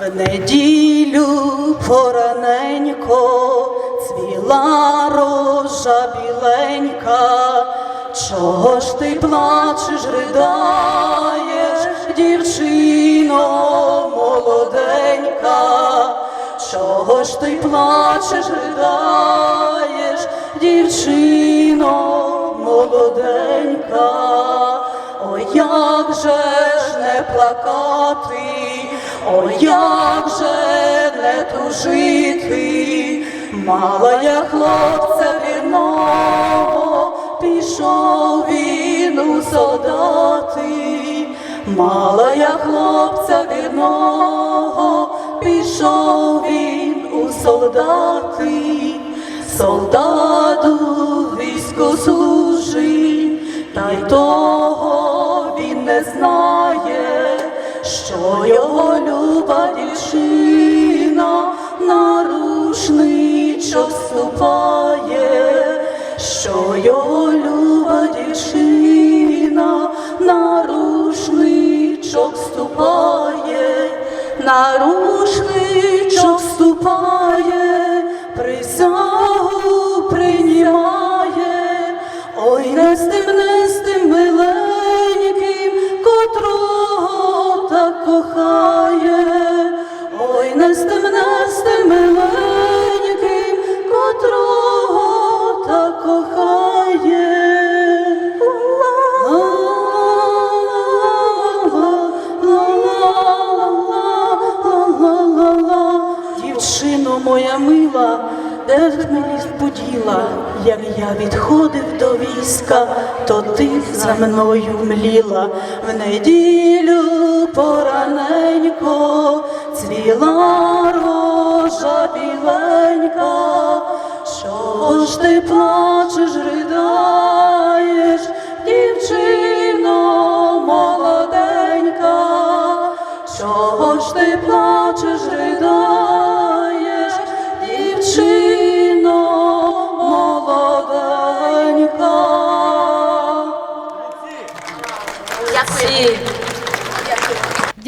В неділю пораненько цвіла рожа біленька. Чого ж ти плачеш, ридаєш, дівчино молоденька? Чого ж ти плачеш, ридаєш, дівчино молоденька? Ой, як же ж не плакати, ой, як же не тужити, мала я хлопця вірного, пішов він у солдати, мала я хлопця вірного, пішов він у солдати, солдату військо служить, та й того він не знає, що його люба дівчина на рушничок вступає, що його люба дівчина де ж мені поділа, як я відходив до війська, то ти за мною мліла. В неділю пораненько, цвіла рожа біленька, що ж ти плачеш, ридаєш, дівчино молоденька, чого ж ти плачеш,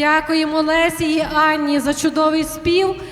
Дякуємо Лесі і Анні за чудовий спів.